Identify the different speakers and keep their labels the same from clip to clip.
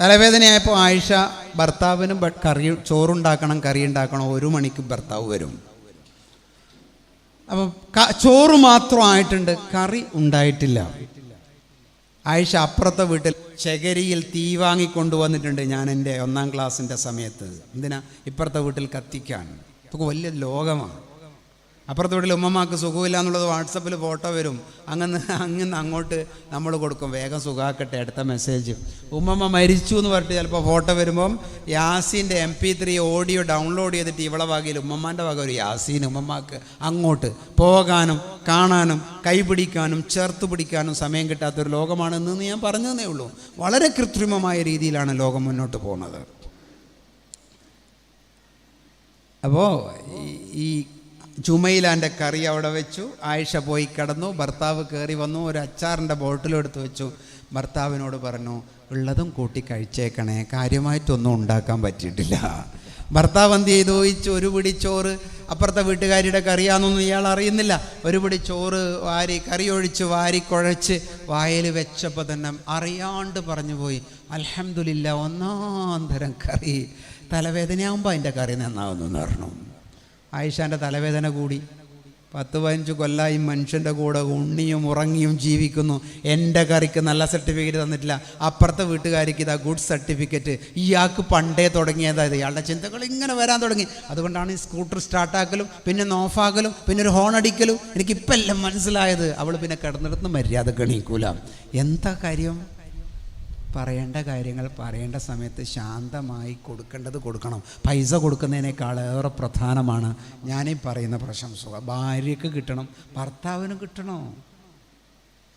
Speaker 1: തലവേദനയായപ്പോൾ ആയിഷ ഭർത്താവിനും കറി ചോറുണ്ടാക്കണം കറി ഉണ്ടാക്കണം ഒരു മണിക്ക് ഭർത്താവ് വരും. അപ്പം ചോറ് മാത്രം ആയിട്ടുണ്ട് കറി ഉണ്ടായിട്ടില്ല. ആയിഷ അപ്പുറത്തെ വീട്ടിൽ ചകരിയിൽ തീ വാങ്ങി കൊണ്ടുവന്നിട്ടുണ്ട് ഞാൻ എന്റെ ഒന്നാം ക്ലാസ്സിന്റെ സമയത്ത്. എന്തിനാ? ഇപ്പുറത്തെ വീട്ടിൽ കത്തിക്കാൻ. ഇതൊക്കെ വലിയ ലോകമാണ്. അപ്പുറത്തെ വീട്ടിൽ ഉമ്മമാക്ക് സുഖമില്ല എന്നുള്ളത് വാട്സപ്പിൽ ഫോട്ടോ വരും. അങ്ങനെ അങ്ങനെ അങ്ങോട്ട് നമ്മൾ കൊടുക്കും. വേഗം സുഖാക്കട്ടെ അടുത്ത മെസ്സേജ് ഉമ്മമ്മ മരിച്ചു എന്ന് പറഞ്ഞിട്ട് ചിലപ്പോൾ ഫോട്ടോ വരുമ്പം യാസീന്റെ M P three audio download ചെയ്തിട്ട് ഇവളെ വകയിൽ ഉമ്മമ്മാന്റെ വക ഒരു യാസീൻ ഉമ്മമാക്ക് അങ്ങോട്ട് പോകാനും കാണാനും കൈപിടിക്കാനും ചേർത്ത് പിടിക്കാനും സമയം കിട്ടാത്തൊരു ലോകമാണെന്ന് ഞാൻ പറഞ്ഞതേ ഉള്ളൂ. വളരെ കൃത്രിമമായ രീതിയിലാണ് ലോകം മുന്നോട്ട് പോകുന്നത്. അപ്പോൾ ഈ ചുമയിലാന്റെ കറി അവിടെ വെച്ചു. ആയിഷ പോയി കിടന്നു. ഭർത്താവ് കയറി വന്നു. ഒരു അച്ചാറിന്റെ ബോട്ടിലെടുത്ത് വെച്ചു. ഭർത്താവിനോട് പറഞ്ഞു ഉള്ളതും കൂട്ടി കഴിച്ചേക്കണേ. കാര്യമായിട്ടൊന്നും ഉണ്ടാക്കാൻ പറ്റിയിട്ടില്ല. ഭർത്താവ് എന്ത് ചെയ്തു? ചോദിച്ചു ഒരു പിടി ചോറ്. അപ്പുറത്തെ വീട്ടുകാരിയുടെ കറിയാണെന്നൊന്നും ഇയാൾ അറിയുന്നില്ല. ഒരു പിടി ചോറ് വാരി കറി ഒഴിച്ച് വാരി കുഴച്ച് വായിൽ വെച്ചപ്പോൾ തന്നെ അറിയാണ്ട് പറഞ്ഞു പോയി അലഹമില്ല ഒന്നാം തരം കറി. തലവേദനയാകുമ്പോൾ അതിന്റെ കറി നന്നാവുന്നു എന്ന് പറഞ്ഞു. ആയിഷാന്റെ തലവേദന കൂടി. പത്ത് പതിനഞ്ച് കൊല്ലായി മനുഷ്യന്റെ കൂടെ ഉണ്ണിയും ഉറങ്ങിയും ജീവിക്കുന്നു. എന്റെ കറിക്ക് നല്ല സർട്ടിഫിക്കറ്റ് തന്നിട്ടില്ല. അപ്പുറത്തെ വീട്ടുകാരിക്ക് ഇതാ ഗുഡ് സർട്ടിഫിക്കറ്റ്. ഇയാൾക്ക് പണ്ടേ തുടങ്ങിയതായത് ഇയാളുടെ ചിന്തകൾ ഇങ്ങനെ വരാൻ തുടങ്ങി. അതുകൊണ്ടാണ് ഈ സ്കൂട്ടർ സ്റ്റാർട്ടാക്കലും പിന്നെ നോഫാക്കലും പിന്നെ ഒരു ഹോൺ അടിക്കലും. എനിക്കിപ്പോൾ എല്ലാം മനസ്സിലായത്. അവൾ പിന്നെ കിടന്നിടത്ത് മര്യാദ ഗണിക്കൂല എന്താ കാര്യം? പറയേണ്ട കാര്യങ്ങൾ പറയേണ്ട സമയത്ത് ശാന്തമായി കൊടുക്കേണ്ടത് കൊടുക്കണം. പൈസ കൊടുക്കുന്നതിനേക്കാൾ ഏറെ പ്രധാനമാണ് ഞാനീ പറയുന്ന പ്രശംസ. ഭാര്യയ്ക്ക് കിട്ടണം ഭർത്താവിന് കിട്ടണോ.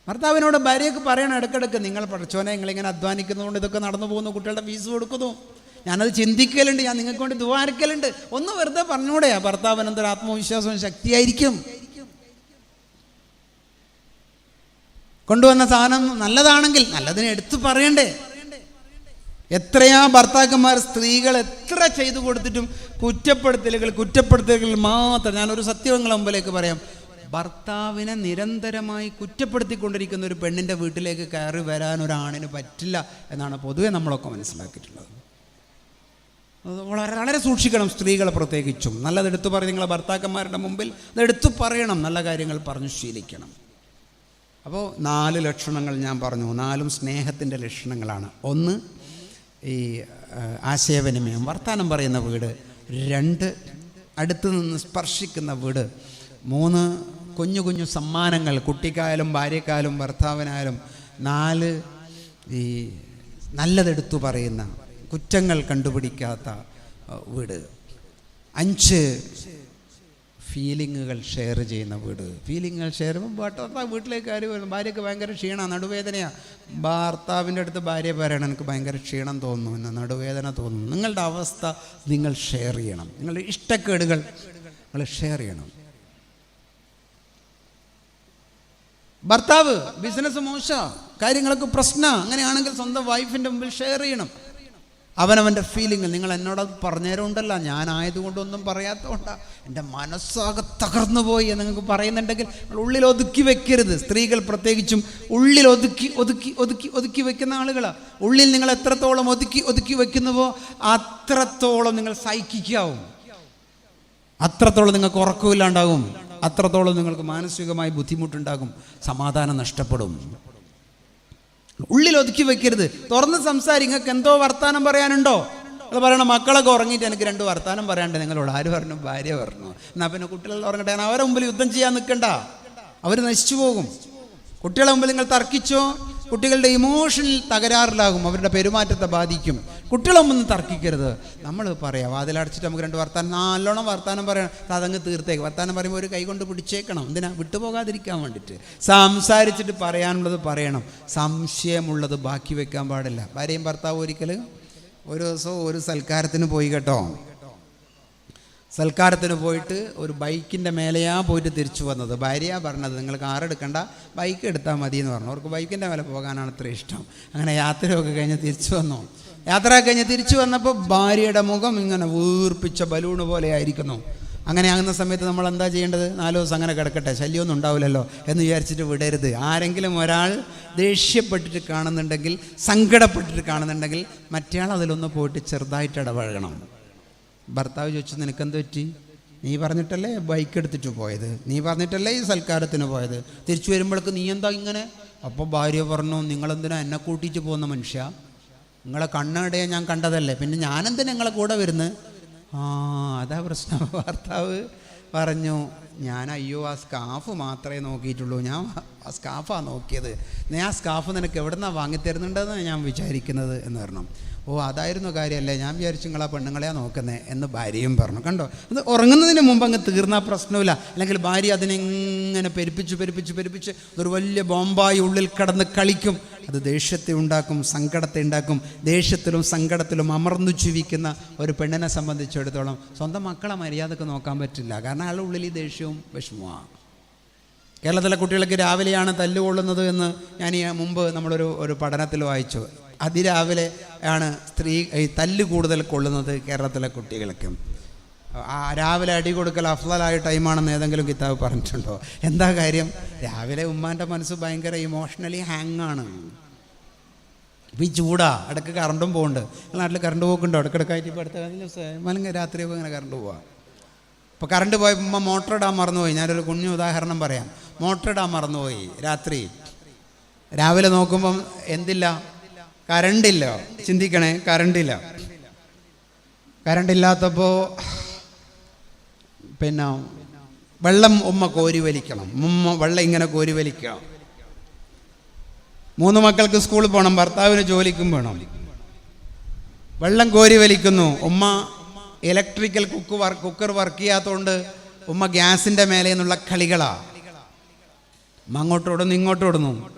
Speaker 1: ഭർത്താവിനോട് ഭാര്യയ്ക്ക് പറയണം ഇടയ്ക്കിടയ്ക്ക് നിങ്ങൾ പഠിച്ചോനെ നിങ്ങളിങ്ങനെ അധ്വാനിക്കുന്നതുകൊണ്ട് ഇതൊക്കെ നടന്നു പോകുന്നു കുട്ടികളുടെ ഫീസ് കൊടുക്കുന്നു. ഞാനത് ചിന്തിക്കലുണ്ട് ഞാൻ നിങ്ങൾക്ക് വേണ്ടി ദ്വാരക്കലുണ്ട്. ഒന്ന് വെറുതെ പറഞ്ഞൂടെ ഭർത്താവിന് എന്തൊരു ആത്മവിശ്വാസവും ശക്തിയായിരിക്കും. കൊണ്ടുവന്ന സാധനം നല്ലതാണെങ്കിൽ നല്ലതിനെ എടുത്തു പറയണ്ടേ? എത്രയാ ഭർത്താക്കന്മാർ സ്ത്രീകൾ എത്ര ചെയ്തു കൊടുത്തിട്ടും കുറ്റപ്പെടുത്തലുകൾ കുറ്റപ്പെടുത്തലുകൾ മാത്രം. ഞാനൊരു സത്യങ്ങളെ മുമ്പിലേക്ക് പറയാം. ഭർത്താവിനെ നിരന്തരമായി കുറ്റപ്പെടുത്തിക്കൊണ്ടിരിക്കുന്ന ഒരു പെണ്ണിന്റെ വീട്ടിലേക്ക് കയറി വരാൻ ഒരാണിന് പറ്റില്ല എന്നാണ് പൊതുവെ നമ്മളൊക്കെ മനസ്സിലാക്കിയിട്ടുള്ളത്. വളരെ വളരെ സൂക്ഷിക്കണം സ്ത്രീകളെ പ്രത്യേകിച്ചും. നല്ലത് എടുത്തു പറയും നിങ്ങളെ ഭർത്താക്കന്മാരുടെ മുമ്പിൽ അത് എടുത്തു പറയണം. നല്ല കാര്യങ്ങൾ പറഞ്ഞു ശീലിക്കണം. അപ്പോൾ നാല് ലക്ഷണങ്ങൾ ഞാൻ പറഞ്ഞു. നാലും സ്നേഹത്തിന്റെ ലക്ഷണങ്ങളാണ്. ഒന്ന് ഈ ആശയവിനിമയം. വർത്തമാനം പറയുന്ന വീട്. രണ്ട് അടുത്ത് നിന്ന് സ്പർശിക്കുന്ന വീട്. മൂന്ന് കുഞ്ഞു കുഞ്ഞു സമ്മാനങ്ങൾ. കുട്ടിക്കായാലും ഭാര്യക്കായാലും ഭർത്താവിനായാലും. നാല് ഈ നല്ലതെടുത്തു പറയുന്ന കുറ്റങ്ങൾ കണ്ടുപിടിക്കാത്ത വീട്. അഞ്ച് ഫീലിങ്ങുകൾ ഷെയർ ചെയ്യുന്ന വീട്. ഫീലിങ്ങുകൾ ഷെയർ ചെയ്യുമ്പോൾ വീട്ടിലേക്ക് ആര് വരുന്നു? ഭാര്യയ്ക്ക് ഭയങ്കര ക്ഷീണമാണ്. നടുവേദനയാണ് ഭർത്താവിന്റെ അടുത്ത് ഭാര്യ പറയണം എനിക്ക് ഭയങ്കര ക്ഷീണം തോന്നുന്നു എന്ന് നടുവേദന തോന്നുന്നു. നിങ്ങളുടെ അവസ്ഥ നിങ്ങൾ ഷെയർ ചെയ്യണം. നിങ്ങളുടെ ഇഷ്ടക്കേടുകൾ നിങ്ങൾ ഷെയർ ചെയ്യണം. ഭർത്താവ് ബിസിനസ് മോശ. കാര്യങ്ങളൊക്കെ പ്രശ്ന അങ്ങനെയാണെങ്കിൽ സ്വന്തം വൈഫിന്റെ മുമ്പിൽ ഷെയർ ചെയ്യണം. അവനവന്റെ ഫീലിംഗ് നിങ്ങൾ എന്നോട് അത് ഞാനായതുകൊണ്ടൊന്നും പറയാത്തതുകൊണ്ടാണ് എന്റെ മനസ്സാകെ തകർന്നു പോയി എന്ന് നിങ്ങൾക്ക് പറയുന്നുണ്ടെങ്കിൽ ഉള്ളിൽ ഒതുക്കി വെക്കരുത്. സ്ത്രീകൾ പ്രത്യേകിച്ചും ഉള്ളിൽ ഒതുക്കി ഒതുക്കി ഒതുക്കി ഒതുക്കി വെക്കുന്ന ആളുകളാണ് ഉള്ളിൽ നിങ്ങൾ എത്രത്തോളം ഒതുക്കി ഒതുക്കി വെക്കുന്നുവോ അത്രത്തോളം നിങ്ങൾ സൈക്കിക്കാവും. അത്രത്തോളം നിങ്ങൾക്ക് ഉറക്കമില്ലാണ്ടാകും അത്രത്തോളം നിങ്ങൾക്ക് മാനസികമായി ബുദ്ധിമുട്ടുണ്ടാകും. സമാധാനം നഷ്ടപ്പെടും. ഉള്ളിൽ ഒതുക്കി വെക്കരുത്. തുറന്ന് സംസാരി നിങ്ങൾക്ക് എന്തോ വർത്താനം പറയാനുണ്ടോ? നിങ്ങൾ പറയണം മക്കളൊക്കെ ഉറങ്ങിയിട്ട് എനിക്ക് രണ്ട് വർത്താനം പറയാണ്ട് നിങ്ങളോട് ആര് പറഞ്ഞു? ഭാര്യ പറഞ്ഞു. എന്നാൽ പിന്നെ കുട്ടികൾ ഉറങ്ങട്ടെ. അവരെ മുമ്പിൽ യുദ്ധം ചെയ്യാൻ നിൽക്കണ്ട. അവർ നശിച്ചു പോകും. കുട്ടികളെ മുമ്പിൽ നിങ്ങൾ തർക്കിച്ചോ? കുട്ടികളുടെ ഇമോഷനിൽ തകരാറിലാകും. അവരുടെ പെരുമാറ്റത്തെ ബാധിക്കും. കുട്ടികളെ മുമ്പ് തർക്കിക്കരുത്. നമ്മൾ പറയാം വാതിലടച്ചിട്ട് നമുക്ക് രണ്ട് വർത്താനം നല്ലോണം വർത്താനം പറയണം അതങ്ങ് തീർത്തേക്ക്. വർത്താനം പറയുമ്പോൾ ഒരു കൈ കൊണ്ട് പിടിച്ചേക്കണം. എന്തിനാ? വിട്ടുപോകാതിരിക്കാൻ വേണ്ടിയിട്ട് സംസാരിച്ചിട്ട് പറയാനുള്ളത് പറയണം. സംശയമുള്ളത് ബാക്കി വെക്കാൻ പാടില്ല. ഭാര്യയും ഭർത്താവ് ഒരിക്കൽ ഒരു ദിവസം ഒരു സൽക്കാരത്തിന് പോയി കേട്ടോ. സൽക്കാരത്തിന് പോയിട്ട് ഒരു ബൈക്കിന്റെ മേലെയാ പോയിട്ട് തിരിച്ചു വന്നത്. ഭാര്യ പറഞ്ഞത് നിങ്ങൾ കാർ എടുക്കണ്ട ബൈക്ക് എടുത്താൽ മതി എന്ന് പറഞ്ഞു. അവർക്ക് ബൈക്കിന്റെ മേലെ പോകാനാണ് അത്ര ഇഷ്ടം. അങ്ങനെ യാത്രയൊക്കെ കഴിഞ്ഞ് തിരിച്ചു വന്നു. യാത്ര കഴിഞ്ഞ് തിരിച്ചു വന്നപ്പോൾ ഭാര്യയുടെ മുഖം ഇങ്ങനെ വീർപ്പിച്ച ബലൂണ് പോലെ ആയിരിക്കുന്നു അങ്ങനെ ആകുന്ന സമയത്ത് നമ്മൾ എന്താ ചെയ്യേണ്ടത്? നാലോ ദിവസം അങ്ങനെ കിടക്കട്ടെ ശല്യമൊന്നും ഉണ്ടാവില്ലല്ലോ എന്ന് വിചാരിച്ചിട്ട് വിടരുത്. ആരെങ്കിലും ഒരാൾ ദേഷ്യപ്പെട്ടിട്ട് കാണുന്നുണ്ടെങ്കിൽ സങ്കടപ്പെട്ടിട്ട് കാണുന്നുണ്ടെങ്കിൽ മറ്റേയാൾ അതിലൊന്ന് പോയിട്ട് ചെറുതായിട്ട് ഇടപഴകണം. ഭർത്താവ് ചോദിച്ചു നിനക്കെന്ത് പറ്റി? നീ പറഞ്ഞിട്ടല്ലേ ബൈക്ക് എടുത്തിട്ട് പോയത്? നീ പറഞ്ഞിട്ടല്ലേ ഈ സൽക്കാരത്തിന് പോയത്? തിരിച്ചു വരുമ്പോഴേക്ക് നീ എന്താ ഇങ്ങനെ? അപ്പോൾ ഭാര്യ പറഞ്ഞു നിങ്ങളെന്തിനാ എന്നെ കൂട്ടിയിട്ട് പോകുന്ന മനുഷ്യ? നിങ്ങളെ കണ്ണടയെ ഞാൻ കണ്ടതല്ലേ? പിന്നെ ഞാനെന്തിനാ നിങ്ങളെ കൂടെ വരുന്നു? ആ അതാ പ്രശ്നം. ഭർത്താവ് പറഞ്ഞു ഞാൻ അയ്യോ ആ സ്കാഫ് മാത്രമേ നോക്കിയിട്ടുള്ളൂ. ഞാൻ ആ സ്കാഫാണ് നോക്കിയത്. ഞാൻ ആ സ്കാഫ് നിനക്ക് എവിടെ നിന്നാണ് വാങ്ങിത്തരുന്നുണ്ടെന്ന് ഞാൻ വിചാരിക്കുന്നത്? എന്ന് പറഞ്ഞു. ഓ അതായിരുന്നു കാര്യമല്ലേ? ഞാൻ വിചാരിച്ചു നിങ്ങൾ ആ പെണ്ണുങ്ങളെയാണ് നോക്കുന്നത് എന്ന് ഭാര്യയും പറഞ്ഞു. കണ്ടോ? അത് ഉറങ്ങുന്നതിന് മുമ്പ് അങ്ങ് തീർന്നാൽ പ്രശ്നമില്ല. അല്ലെങ്കിൽ ഭാര്യ അതിനെങ്ങനെ പെരുപ്പിച്ച് പെരുപ്പിച്ച് പെരുപ്പിച്ച് ഒരു വലിയ ബോംബായി ഉള്ളിൽ കടന്ന് കളിക്കും. അത് ദേഷ്യത്തെ ഉണ്ടാക്കും സങ്കടത്തെ ഉണ്ടാക്കും ദേഷ്യത്തിലും സങ്കടത്തിലും അമർന്നു ജീവിക്കുന്ന ഒരു പെണ്ണിനെ സംബന്ധിച്ചിടത്തോളം സ്വന്തം മക്കളെ മര്യാദയ്ക്ക് നോക്കാൻ പറ്റില്ല. കാരണം അയാളുടെ ഉള്ളിൽ ഈ ദേഷ്യവും വിഷമമാണ് കേരളത്തിലെ കുട്ടികൾക്ക് രാവിലെയാണ് തല്ലുകൊള്ളുന്നത് എന്ന് ഞാൻ ഈ മുമ്പ് നമ്മളൊരു ഒരു പഠനത്തിൽ വായിച്ചു. അതിരാവിലെ ആണ് സ്ത്രീ തല്ല് കൂടുതൽ കൊള്ളുന്നത് കേരളത്തിലെ കുട്ടികൾക്ക്. രാവിലെ അടി കൊടുക്കൽ അഫ്ലായ ടൈമാണെന്ന് ഏതെങ്കിലും കിതാബ് പറഞ്ഞിട്ടുണ്ടോ? എന്താ കാര്യം? രാവിലെ ഉമ്മാന്റെ മനസ്സ് ഭയങ്കര ഇമോഷണലി ഹാങ് ആണ്. ഇപ്പം ഈ ചൂടാ ഇടയ്ക്ക് കറണ്ടും പോകുന്നുണ്ട് നാട്ടിൽ കറണ്ട് പോക്കുണ്ടോ? ഇടയ്ക്കിടക്കായിട്ട് ഇപ്പോൾ അടുത്ത ദിവസം അല്ലെങ്കിൽ രാത്രി ഇങ്ങനെ കറണ്ട് പോവാം. ഇപ്പോൾ കറണ്ട് പോയപ്പോൾ ഉമ്മ മോട്ടർ ഇടാൻ മറന്നുപോയി. ഞാനൊരു കുഞ്ഞു ഉദാഹരണം പറയാം. മോട്ടർ ഇടാൻ മറന്നുപോയി രാത്രി. രാവിലെ നോക്കുമ്പം എന്തില്ല? കറണ്ടില്ല. ചിന്തിക്കണേ കറണ്ടില്ല. കറണ്ടില്ലാത്തപ്പോൾ പിന്നെ വെള്ളം ഉമ്മ കോരി വലിക്കണം. ഉമ്മ വെള്ളം ഇങ്ങനെ കോരി വലിക്കണം മൂന്ന് മക്കൾക്ക് സ്കൂളിൽ പോകണം ഭർത്താവിന് ജോലിക്കും വേണം. വെള്ളം കോരി വലിക്കുന്നു. ഉമ്മ electrical cook work cooker work ചെയ്യാത്തതുകൊണ്ട് ഉമ്മ ഗ്യാസിന്റെ മേലെ നിന്നുള്ള കളികളാ. ഉമ്മ അങ്ങോട്ട് ഓടുന്നു ഇങ്ങോട്ട് ഓടുന്നു.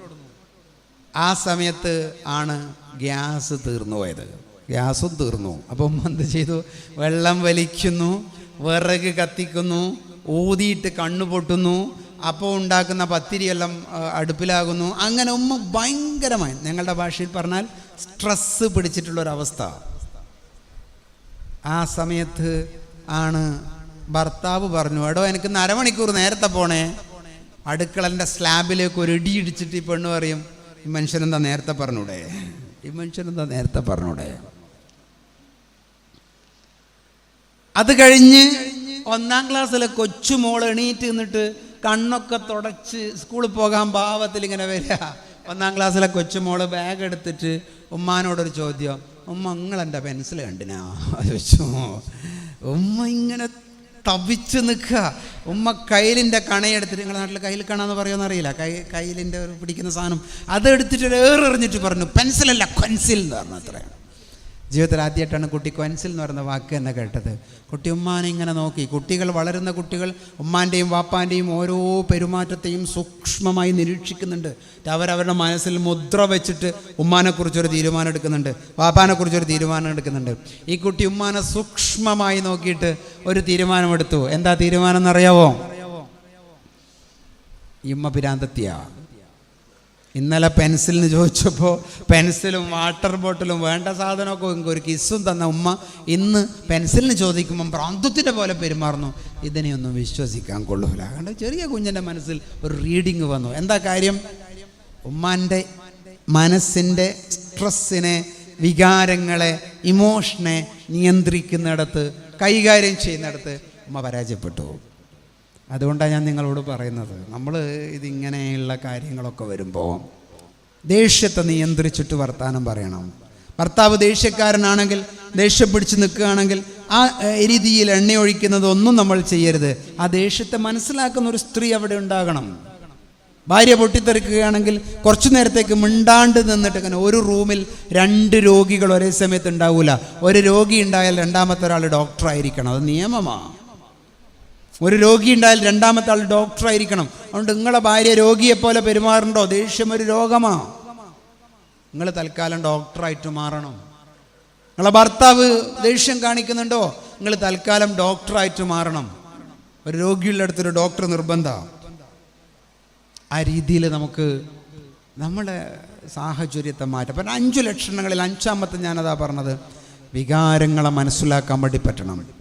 Speaker 1: ആ സമയത്ത് ആണ് ഗ്യാസ് തീർന്നു പോയത്. ഗ്യാസും തീർന്നു. അപ്പം ഉമ്മ എന്ത് ചെയ്തു? വെള്ളം വലിക്കുന്നു. വിറക് കത്തിക്കുന്നു ഊതിയിട്ട് കണ്ണു പൊട്ടുന്നു അപ്പോൾ ഉണ്ടാക്കുന്ന പത്തിരിയെല്ലാം അടുപ്പിലാകുന്നു. അങ്ങനെ ഉമ്മ ഭയങ്കരമായി ഞങ്ങളുടെ ഭാഷയിൽ പറഞ്ഞാൽ സ്ട്രെസ്സ് പിടിച്ചിട്ടുള്ളൊരവസ്ഥ. ആ സമയത്ത് ആണ് ഭർത്താവ് പറഞ്ഞു എടോ എനിക്ക് അരമണിക്കൂർ നേരത്തെ പോണേ. അടുക്കളന്റെ സ്ലാബിലേക്ക് ഒരു ഇടി ഇടിച്ചിട്ട് ഈ പെണ്ണ് പറയും ഈ മനുഷ്യനെന്താ നേരത്തെ പറഞ്ഞൂടെ? ഈ മനുഷ്യനെന്താ നേരത്തെ പറഞ്ഞൂടെ? അത് കഴിഞ്ഞ് ഒന്നാം ക്ലാസ്സിലെ കൊച്ചു മോൾ എണീറ്റ് നിന്നിട്ട് കണ്ണൊക്കെ തുടച്ച് സ്കൂളിൽ പോകാൻ ഭാവത്തിൽ ഇങ്ങനെ വരിക. ഒന്നാം ക്ലാസ്സിലെ കൊച്ചു കൊച്ചുമോൾ ബാഗ് എടുത്തിട്ട് ഉമ്മാനോടൊരു ചോദ്യം ഉമ്മ നിങ്ങളെന്റെ പെൻസിൽ കണ്ടിനാ? ചോദിച്ചു ഉമ്മ ഇങ്ങനെ തവിച്ച് നിൽക്കുക. ഉമ്മ കയ്യിലിന്റെ കണയെടുത്തിട്ട് നിങ്ങളുടെ നാട്ടിൽ കയ്യിൽ കണമെന്ന് പറയുമെന്ന് അറിയില്ല. കൈ കയ്യിലിന്റെ ഒരു പിടിക്കുന്ന സാധനം. അതെടുത്തിട്ട് ഒരു ഏറെറിഞ്ഞിട്ട് പറഞ്ഞു പെൻസിലല്ല കൊൻസിൽ എന്ന് പറഞ്ഞു അത്രയാണ് ജീവിതത്തിൽ ആദ്യമായിട്ടാണ് കുട്ടി ക്വൻസിൽ എന്ന് പറയുന്ന വാക്ക് തന്നെ കേട്ടത്. കുട്ടി ഉമ്മാനെ ഇങ്ങനെ നോക്കി. കുട്ടികൾ വളരുന്ന കുട്ടികൾ ഉമ്മാന്റെയും വാപ്പാന്റെയും ഓരോ പെരുമാറ്റത്തെയും സൂക്ഷ്മമായി നിരീക്ഷിക്കുന്നുണ്ട്. അവരവരുടെ മനസ്സിൽ മുദ്ര വെച്ചിട്ട് ഉമ്മാനെക്കുറിച്ചൊരു തീരുമാനം എടുക്കുന്നുണ്ട് വാപ്പാനെക്കുറിച്ചൊരു തീരുമാനം എടുക്കുന്നുണ്ട് ഈ കുട്ടി ഉമ്മാനെ സൂക്ഷ്മമായി നോക്കിയിട്ട് ഒരു തീരുമാനമെടുത്തു. എന്താ തീരുമാനം എന്നറിയാവോ? ഉമ്മ പിരാന്തത്തിയാ ഇന്നലെ പെൻസിലിന് ചോദിച്ചപ്പോൾ പെൻസിലും വാട്ടർ ബോട്ടിലും വേണ്ട സാധനമൊക്കെ എനിക്ക് ഒരു കിസ്സും തന്ന ഉമ്മ ഇന്ന് പെൻസിലിന് ചോദിക്കുമ്പം പ്രാന്തത്തിന്റെ പോലെ പെരുമാറുന്നു. ഇതിനെയൊന്നും വിശ്വസിക്കാൻ കൊള്ളൂല. കണ്ട്? ചെറിയ കുഞ്ഞിന്റെ മനസ്സിൽ ഒരു റീഡിങ് വന്നു. എന്താ കാര്യം? ഉമ്മാന്റെ മനസ്സിന്റെ സ്ട്രെസ്സിനെ വികാരങ്ങളെ ഇമോഷനെ നിയന്ത്രിക്കുന്നിടത്ത് കൈകാര്യം ചെയ്യുന്നിടത്ത് ഉമ്മ പരാജയപ്പെട്ടു. അതുകൊണ്ടാണ് ഞാൻ നിങ്ങളോട് പറയുന്നത്. നമ്മൾ ഇതിങ്ങനെയുള്ള കാര്യങ്ങളൊക്കെ വരുമ്പോൾ ദേഷ്യത്തെ നിയന്ത്രിച്ചിട്ട് വർത്താനം പറയണം. ഭർത്താവ് ദേഷ്യക്കാരനാണെങ്കിൽ ദേഷ്യം പിടിച്ച് നിൽക്കുകയാണെങ്കിൽ ആ രീതിയിൽ എണ്ണ നമ്മൾ ചെയ്യരുത്. ആ ദേഷ്യത്തെ മനസ്സിലാക്കുന്ന ഒരു സ്ത്രീ അവിടെ ഉണ്ടാകണം. ഭാര്യ പൊട്ടിത്തെറിക്കുകയാണെങ്കിൽ കുറച്ചു നേരത്തേക്ക് മിണ്ടാണ്ട് നിന്നിട്ട് ഇങ്ങനെ ഒരു റൂമിൽ രണ്ട് രോഗികൾ ഒരേ സമയത്ത് ഉണ്ടാവില്ല ഒരു രോഗി ഉണ്ടായാൽ രണ്ടാമത്തെ ഒരാൾ ഡോക്ടറായിരിക്കണം. അത് നിയമമാണ് ഒരു രോഗി ഉണ്ടായാൽ രണ്ടാമത്തെ ആൾ ഡോക്ടറായിരിക്കണം അതുകൊണ്ട് നിങ്ങളെ ഭാര്യ രോഗിയെ പോലെ പെരുമാറുണ്ടോ? ദേഷ്യം ഒരു രോഗമാ. നിങ്ങൾ തൽക്കാലം ഡോക്ടറായിട്ട് മാറണം. നിങ്ങളെ ഭർത്താവ് ദേഷ്യം കാണിക്കുന്നുണ്ടോ? നിങ്ങൾ തൽക്കാലം ഡോക്ടറായിട്ട് മാറണം. ഒരു രോഗിയുള്ള അടുത്തൊരു ഡോക്ടർ നിർബന്ധ. ആ രീതിയിൽ നമുക്ക് നമ്മുടെ സാഹചര്യത്തെ മാറ്റാം. അപ്പം അഞ്ചു ലക്ഷണങ്ങളിൽ അഞ്ചാമത്തെ ഞാനതാ പറഞ്ഞത്. വികാരങ്ങളെ മനസ്സിലാക്കാൻ വേണ്ടി പറ്റണം.